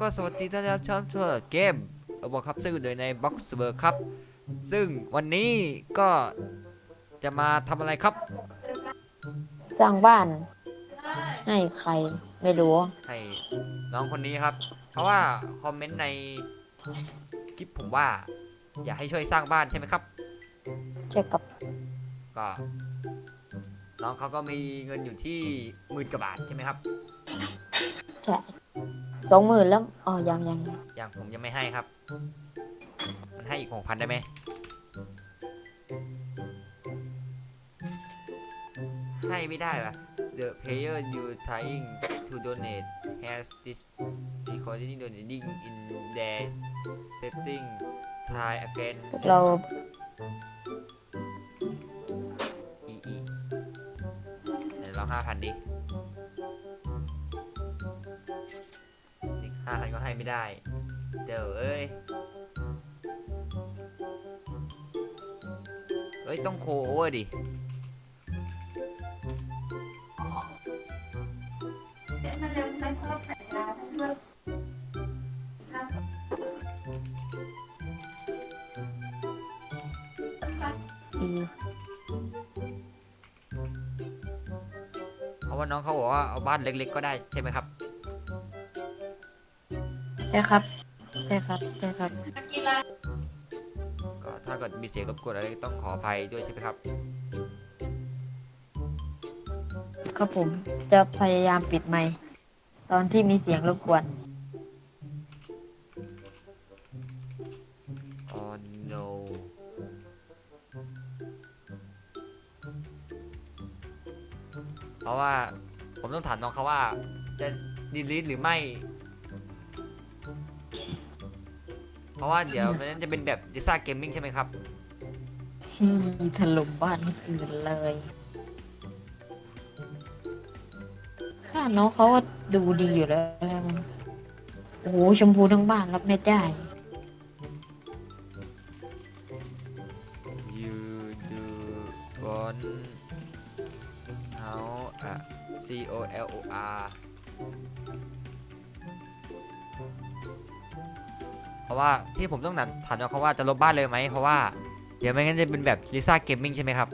ก็สวัสดีท่านผู้ชมทั่วเกมเอาบอกครับซึ่งอยู่โดยในบ็อกซ์เบอร์ครับ ซึ่งวันนี้ก็จะมาทำอะไรครับ สร้างบ้าน ให้ใครไม่รู้ ให้น้องคนนี้ครับ เพราะว่าคอมเมนต์ในคลิปผมว่า อยากให้ช่วยสร้างบ้านใช่ไหมครับ ใช่กับ ก็ น้องเขาก็มีเงินอยู่ที่หมื่นกว่าบาทใช่ไหมครับ ใช่ สองหมื่นแล้วอ๋อยังยังยังอย่างผมยังไม่ให้ครับ มันให้อีกหกพันได้ไหมให้ไม่ได้ปะ The player you trying to donate has this recording donating in their setting try again เรา อีอีเดี๋ยวลองห้าพันดิ ห้าพันก็ให้ไม่ได้ เดี๋ยวเอ้ยเฮ้ย ต้องโคโอเวอร์ดิอีเพราะว่าน้องเขาบอกว่าเอาบ้านเล็ก ๆ ก็ได้ใช่ไหมครับใช่ครับ ใช่ครับใช่ครับก็ถ้าเกิดมีเสียงรบกวนอะไรต้องขออภัยด้วยใช่ไหมครับ ครับผมจะพยายามปิดไมค์ตอนที่มีเสียงรบกวน oh no เพราะว่าผมต้องถามน้องเขาว่าจะดีลิทหรือไม่ เพราะว่าเดี๋ยวมันจะเป็นแบบดิซ่าเกมมิ่งใช่ไหมครับ ที่ถล่มบ้านคนอื่นเลยบ้านน้องเขาก็ดูดีอยู่แล้วโอ้โหชมพูทั้งบ้านรับไม่ได้ you do want how a C O L O R ว่าที่ผมต้องถามน้องเขาว่าจะลบบ้านเลยไหมเพราะว่าเดี๋ยวไม่งั้นจะเป็นแบบลิซ่าเกมมิ่งใช่ไหมครับ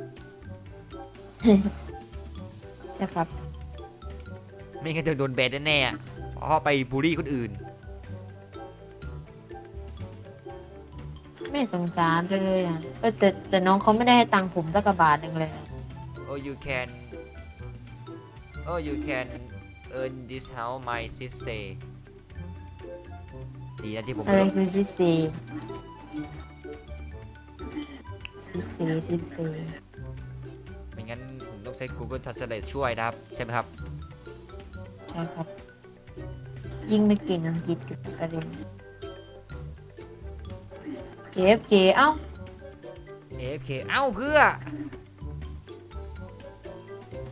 นะครับไม่งั้นจะโดนแบนแน่ๆอะเพราะว่าไปบูลลี่คนอื่น ไม่สงสารเลยอะเออแต่แต่น้องเขาไม่ได้ให้ตังค์ผมสักกระบาทหนึ่งเลย oh you can oh you can earn this house my sis say ดีนะที่ผมอะไรคือซิซีซิซีซิซีไม่งั้นผมต้องใช้ Google Translate ช่วยนะครับ ใช่ไหมครับใช่ครับยิ่งไม่เก่งอังกฤษอยู่ประเด็นเจฟเจเอ้า AFK เอ้าเพื่อ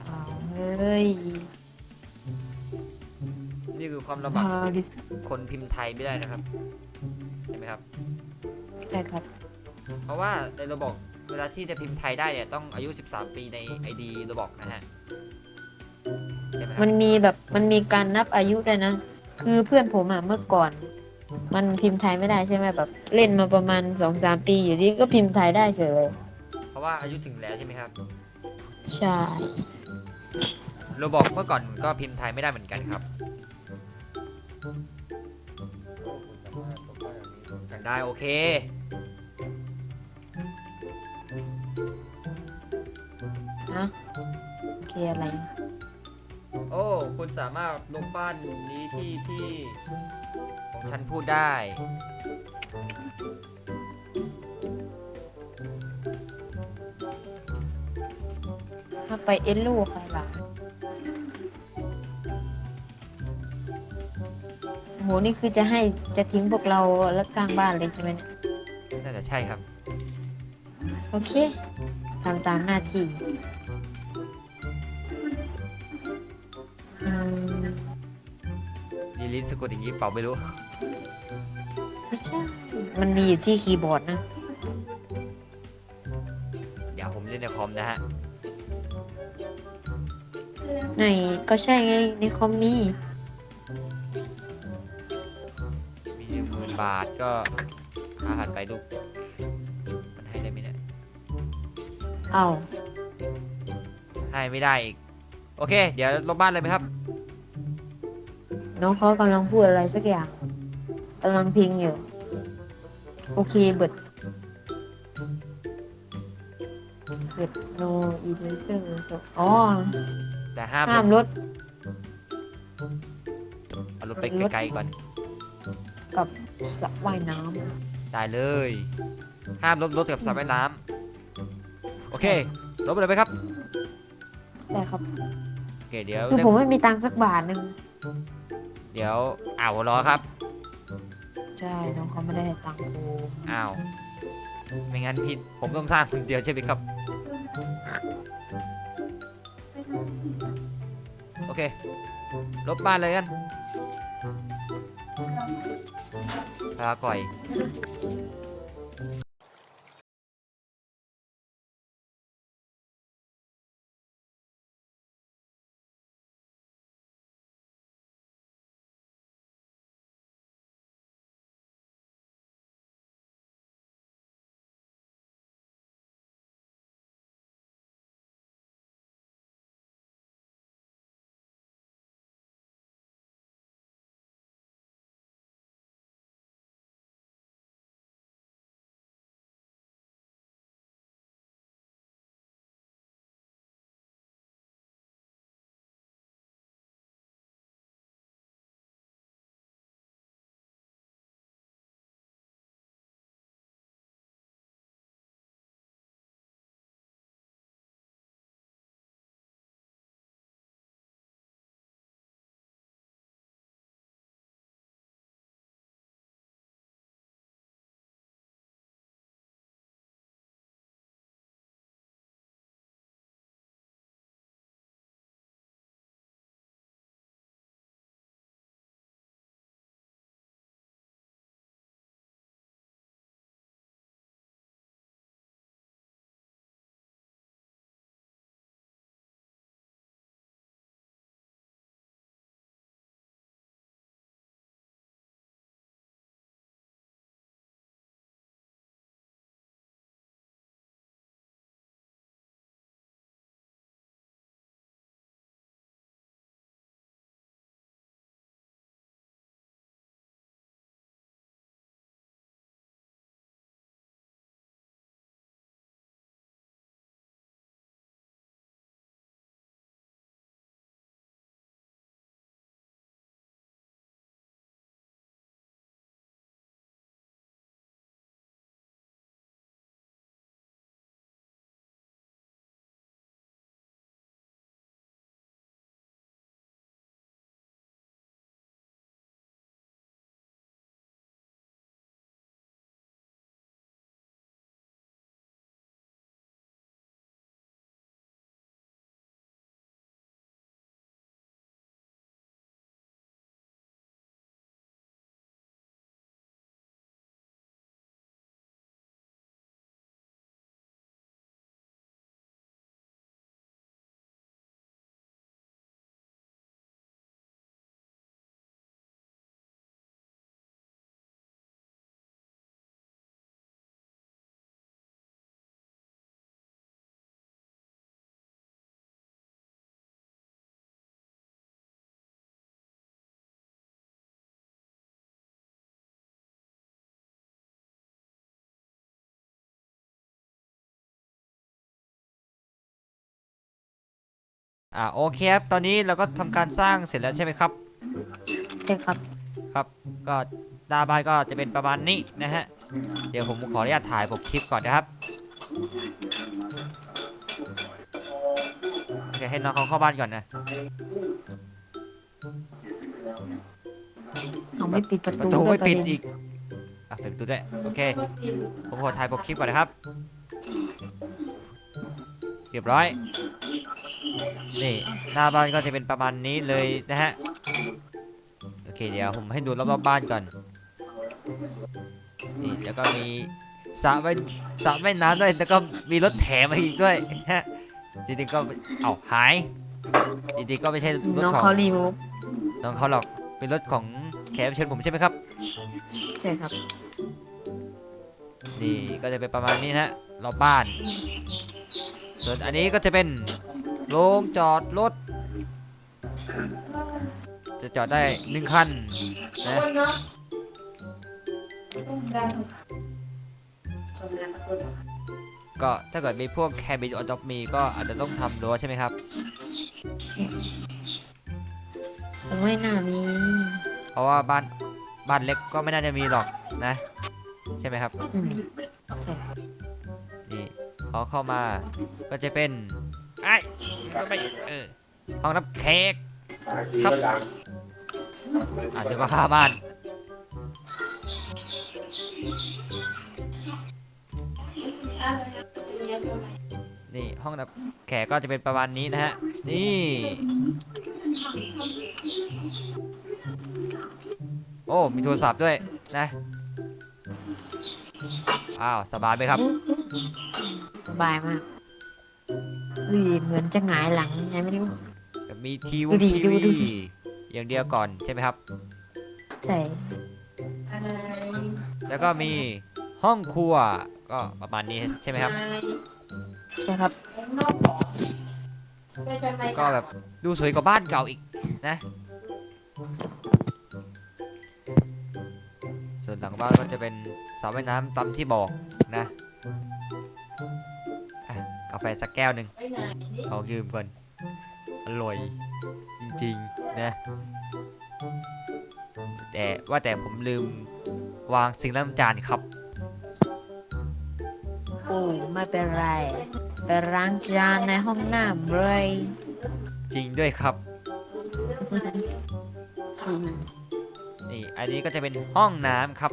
อ้าวเฮ้ยนี่ คือความลำบากพาดิคนพิมพ์ไทยไม่ได้นะครับใช่ไหมครับ ใช่ครับ เพราะว่าในระบบเวลาที่จะพิมพ์ไทยได้เนี่ยต้องอายุ 13 ปีใน ID ระบบนะฮะใช่ไหมครัมับนมีแบบมันมีการนับอายุด้วยนะ คือเพื่อนผมอะเมื่อก่อน มันพิมพ์ไทยไม่ได้ใช่ไหมแบบ เล่นมาประมาณสองสามปีอยู่ดีก็พิมพ์ไทยได้เฉยเลยเพราะว่าอายุถึงแล้วใช่ไหมครับใช่ระบบเมื่อก่อนก็พิมพ์ไทยไม่ได้เหมือนกันครับ อยากได้โอเค นะโอเคอะไร โอ้ คุณสามารถลงบ้านนี้ที่ที่ของฉันพูดได้ ถ้าไปเอ็นลูใครล่ะ โหนี่คือจะให้จะทิ้งพวกเราแล้วกลางบ้านเลยใช่ไหมเนี่ยน่าจะใช่ครับ โอเคทำตามหน้าที่อืมดีลิทสะกดอย่างนี้เปล่าไม่รู้ ไม่ใช่มันมีอยู่ที่คีย์บอร์ดนะ เดี๋ยวผมเล่นในคอมนะฮะ ไหนก็ใช่ไงในคอมมี บาทก็อาหารไปลูก มันให้ได้ไหมเนี่ย เอาให้ไม่ได้อีก โอเค เดี๋ยวลบบ้านเลยไหมครับ น้องเขากำลังพูดอะไรสักอย่างกำลังพิงอยู่ โอเคเบิดเบิดโนอีเลเตอร์อ๋อแต่ห้ามห้ามรถเอารถไปไกลๆก่อน กับ สระว่ายน้ได้เลย ห้ามรถรถกับสระว่ายน้ำโอเคลบไปเลยไหมครับำได้ครับโอเค เดี๋ยวคือเริ่ผมมไม่มีตังค์สักบาทหนึ่งเดี๋ยวอ้าวรอครับ ใช่น้องเขาไม่ได้ให้ตังค์กูอ้าว ไม่งั้นพี่ผมต้องสร้างคนเดียวใช่ไหมครับ โอเค ลบบ้านเลยกันาก่อย อ่าโอเคครับ ตอนนี้เราก็ทำการสร้างเสร็จแล้วใช่ไหมครับ ใช่ครับ ครับ ก็หน้าบ้านก็จะเป็นประมาณนี้นะฮะ เดี๋ยวผมขออนุญาตถ่ายปกคลิปก่อนนะครับโอเคให้น้องเขาเข้าบ้านก่อนนะเขาไม่ปิดประประตูตูด้วไม่ยประปิดเด็นอีก อะปิดประตูด้วย โอเค ผมขอถ่ายปกคลิปก่อนนะครับ เรียบร้อย นี่หน้าบ้านก็จะเป็นประมาณนี้เลยนะฮะโอเคเดี๋ยวผมให้ดูรอบๆบ้านก่อนนี่แล้วก็มีสระว่ายสระว่ายน้ำด้วยแล้วก็มีรถแถมมาอีกด้วยฮะจริงๆก็เอ้าหายจริงๆก็ไม่ใช่รถน้องของเขารีมูฟน้องเขาหรอกเป็นรถของแขกรับเชิญผมใช่ไหมครับ ใช่ครับ นี่ก็จะเป็นประมาณนี้นะฮะรอบบ้าน ส่วนอันนี้ก็จะเป็น โรงจอดรถ จะจอดได้หนึ่งคันนะก็ถ้าเกิดมีพวกแคบินออดมีก็อาจจะต้องทำรั้วใช่ไหมครับผมไม่น่ามี เพราะว่าบ้านบ้านเล็กก็ไม่น่าจะมีหรอกนะ ใช่ไหมครับอืมใช่นี่พอเข้ามาก็จะเป็นไอ้ ก็ไปเออห้องรับแขกครับอาจจะก็ค่าบ้านนี่ห้องรับแขกก็จะเป็นประมาณนี้นะฮะ นี่ โอ้ มีโทรศัพท์ด้วยนะอ้าว สบายไหมครับ สบายมาก อุ้ยเหมือนจะหงายหลังยังไงไม่รู้ แบบมีทีดูวีดิทีดูวีดูดิอย่างเดียวก่อนใช่ไหมครับใช่แล้วก็มีห้องครัวก็ประมาณนี้ใช่ไหมครับ ใช่ครับ ก็แบบดูสวยกว่าบ้านเก่าอีกนะ ส่วนหลังบ้านก็จะเป็นสระว่ายน้ำตามที่บอกนะอะกาแฟสักแก้วหนึ่งขอยืมก่อน อร่อย จริงๆ นะ แต่ว่าแต่ผมลืมวางสิ่งล้างจานครับ โอ้ไม่เป็นไร ไปล้างจานในห้องน้ำเลย จริงด้วยครับอืมนี่ อันนี้ก็จะเป็นห้องน้ำครับ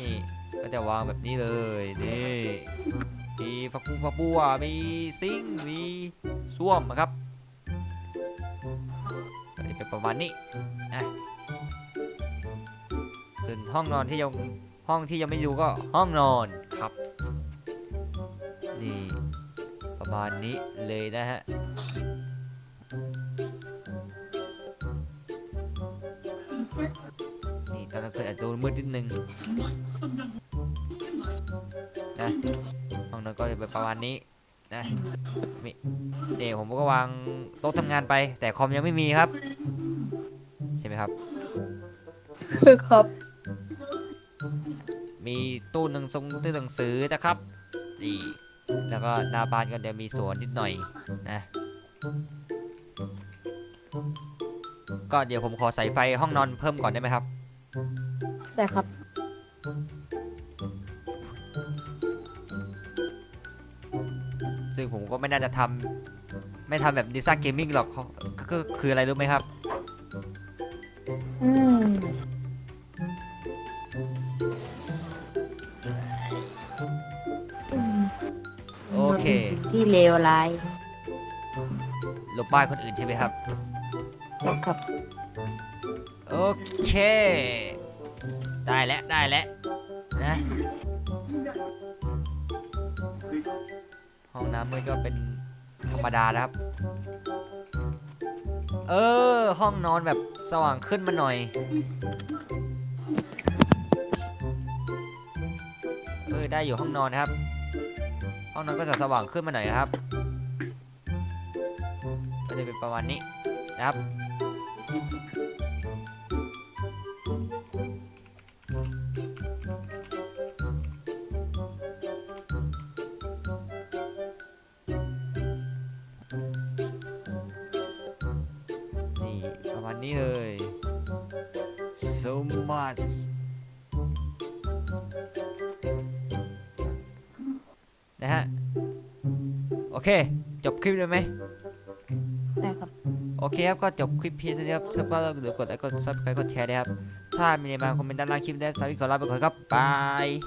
นี่ ก็จะวางแบบนี้เลย นี่ มีฟักบุ้งฟักบัวมีซิงมีส้วมนะครับก็จะเป็นประมาณนี้นะส่วนห้องนอนที่ยังห้องที่ยังไม่ดูก็ห้องนอนครับนี่ประมาณนี้เลยนะฮะนี่ตอนกลางคืนอาจจะมืดนิดนึงนะ ห้องนอนก็จะเป็นประมาณนี้นะมีเดี๋ยวผมก็วางโต๊ะทำงานไป แต่คอมยังไม่มีครับ ใช่ไหมครับ ครับ มีตู้หนังทรงตู้หนังสือนะครับนี่แล้วก็หน้าบ้านก็เดี๋ยวมีสวนนิดหน่อยนะ ก็เดี๋ยวผมขอใส่ไฟห้องนอนเพิ่มก่อนได้ไหมครับ ได้ครับ ผมก็ไม่น่าจะทำไม่ทำแบบดิซ่าเกมมิ่งหรอกเขาก็ก็คืออะไรรู้ไหมครับ อืมโอเค ที่เลวร้ายหลบบ้านคนอื่นใช่ไหมครับครับ โอเค ได้แล้วได้แล้วนะ น้ำมันก็เป็นธรรมดานะครับ เออ ห้องนอนแบบสว่างขึ้นมาหน่อย เออ ได้อยู่ห้องนอนครับ ห้องนอนก็จะสว่างขึ้นมาหน่อยครับ ก็จะเป็นประมาณนี้นะครับ นี้เลย so much นะฮะ โอเค จบคลิปเลยไหมได้ครับ โอเคครับ ก็จบคลิปเพียงเท่านี้ครับถ้าพลาดก็เดี๋ยวกดไลค์กดซับสไครต์กดแชร์ด้วยครับ ถ้ามีอะไรมาคอมเมนต์ด้านล่างคลิปได้สวัสดีขอลาไปก่อนครับ บาย